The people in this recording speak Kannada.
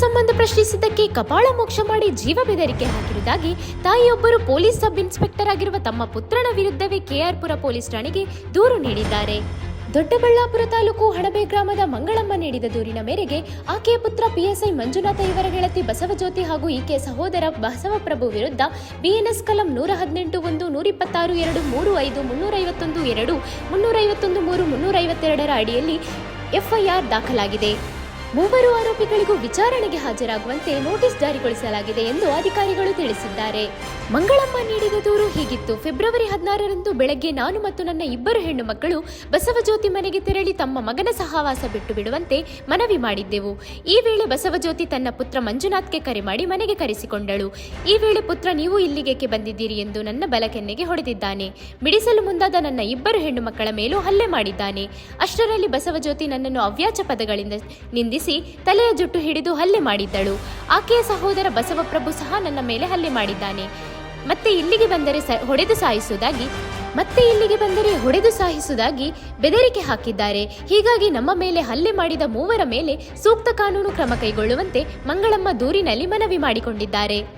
ಸಂಬಂಧ ಪ್ರಶ್ನಿಸಿದ್ದಕ್ಕೆ ಕಪಾಳ ಮೋಕ್ಷ ಮಾಡಿ ಜೀವ ಬೆದರಿಕೆ ಹಾಕಿರುವುದಾಗಿ ತಾಯಿಯೊಬ್ಬರು ಪೊಲೀಸ್ ಸಬ್ ಇನ್ಸ್ಪೆಕ್ಟರ್ ಆಗಿರುವ ತಮ್ಮ ಪುತ್ರನ ವಿರುದ್ಧವೇ ಕೆಆರ್ಪುರ ಪೊಲೀಸ್ ಠಾಣೆಗೆ ದೂರು ನೀಡಿದ್ದಾರೆ. ದೊಡ್ಡಬಳ್ಳಾಪುರ ತಾಲೂಕು ಹಣಬೆ ಗ್ರಾಮದ ಮಂಗಳಮ್ಮ ನೀಡಿದ ದೂರಿನ ಮೇರೆಗೆ ಆಕೆಯ ಪುತ್ರ ಪಿಎಸ್ಐ ಮಂಜುನಾಥ ಇವರ ಗೆಳತಿ ಬಸವಜ್ಯೋತಿ ಹಾಗೂ ಈಕೆಯ ಸಹೋದರ ಬಸವಪ್ರಭು ವಿರುದ್ಧ ಬಿಎನ್ಎಸ್ ಕಲಂ ನೂರ ಹದಿನೆಂಟು ಒಂದು ನೂರಿಪ್ಪತ್ತಾರು ಎರಡು ಮೂರು ಐದು ಮುನ್ನೂರೈವತ್ತೊಂದು ಎರಡು ಮುನ್ನೂರೈವತ್ತೊಂದು ಮೂರು ಮುನ್ನೂರೈವತ್ತೆರಡರ ಅಡಿಯಲ್ಲಿ ಎಫ್ಐಆರ್ ದಾಖಲಾಗಿದೆ. ಮೂವರು ಆರೋಪಿಗಳಿಗೂ ವಿಚಾರಣೆಗೆ ಹಾಜರಾಗುವಂತೆ ನೋಟಿಸ್ ಜಾರಿಗೊಳಿಸಲಾಗಿದೆ ಎಂದು ಅಧಿಕಾರಿಗಳು ತಿಳಿಸಿದ್ದಾರೆ. ಮಂಗಳಮ್ಮ ನೀಡಿದ ದೂರು ಹೀಗಿತ್ತು. ಫೆಬ್ರವರಿ ಹದಿನಾರರಂದು ಬೆಳಗ್ಗೆ ನಾನು ಮತ್ತು ನನ್ನ ಇಬ್ಬರು ಹೆಣ್ಣು ಮಕ್ಕಳು ಬಸವಜ್ಯೋತಿ ಮನೆಗೆ ತೆರಳಿ ತಮ್ಮ ಮಗನ ಸಹವಾಸ ಬಿಟ್ಟು ಬಿಡುವಂತೆ ಮನವಿ ಮಾಡಿದ್ದೆವು. ಈ ವೇಳೆ ಬಸವಜ್ಯೋತಿ ತನ್ನ ಪುತ್ರ ಮಂಜುನಾಥ್ಗೆ ಕರೆ ಮಾಡಿ ಮನೆಗೆ ಕರೆಸಿಕೊಂಡಳು. ಈ ವೇಳೆ ಪುತ್ರ ನೀವು ಇಲ್ಲಿಗೇಕೆ ಬಂದಿದ್ದೀರಿ ಎಂದು ನನ್ನ ಬಲಕೆನ್ನೆಗೆ ಹೊಡೆದಿದ್ದಾನೆ. ಬಿಡಿಸಲು ಮುಂದಾದ ನನ್ನ ಇಬ್ಬರು ಹೆಣ್ಣು ಮಕ್ಕಳ ಮೇಲೂ ಹಲ್ಲೆ ಮಾಡಿದ್ದಾನೆ. ಅಷ್ಟರಲ್ಲಿ ಬಸವಜ್ಯೋತಿ ನನ್ನನ್ನು ಅವ್ಯಾಚ ಪದಗಳಿಂದ ನಿಂದಿಸಿ ತಲೆಯ ಜುಟ್ಟು ಹಿಡಿದು ಹಲ್ಲೆ ಮಾಡಿದ್ದಳು. ಆಕೆಯ ಸಹೋದರ ಬಸವಪ್ರಭು ಸಹ ನನ್ನ ಮೇಲೆ ಹಲ್ಲೆ ಮಾಡಿದ್ದಾನೆ. ಮತ್ತೆ ಇಲ್ಲಿಗೆ ಬಂದರೆ ಹೊಡೆದು ಸಾಯಿಸುವುದಾಗಿ, ಮತ್ತೆ ಇಲ್ಲಿಗೆ ಬಂದರೆ ಹೊಡೆದು ಸಾಯಿಸುವುದಾಗಿ ಬೆದರಿಕೆ ಹಾಕಿದ್ದಾರೆ. ಹೀಗಾಗಿ ನಮ್ಮ ಮೇಲೆ ಹಲ್ಲೆ ಮಾಡಿದ ಮೂವರ ಮೇಲೆ ಸೂಕ್ತ ಕಾನೂನು ಕ್ರಮ ಕೈಗೊಳ್ಳುವಂತೆ ಮಂಗಳಮ್ಮ ದೂರಿನಲ್ಲಿ ಮನವಿ ಮಾಡಿಕೊಂಡಿದ್ದಾರೆ.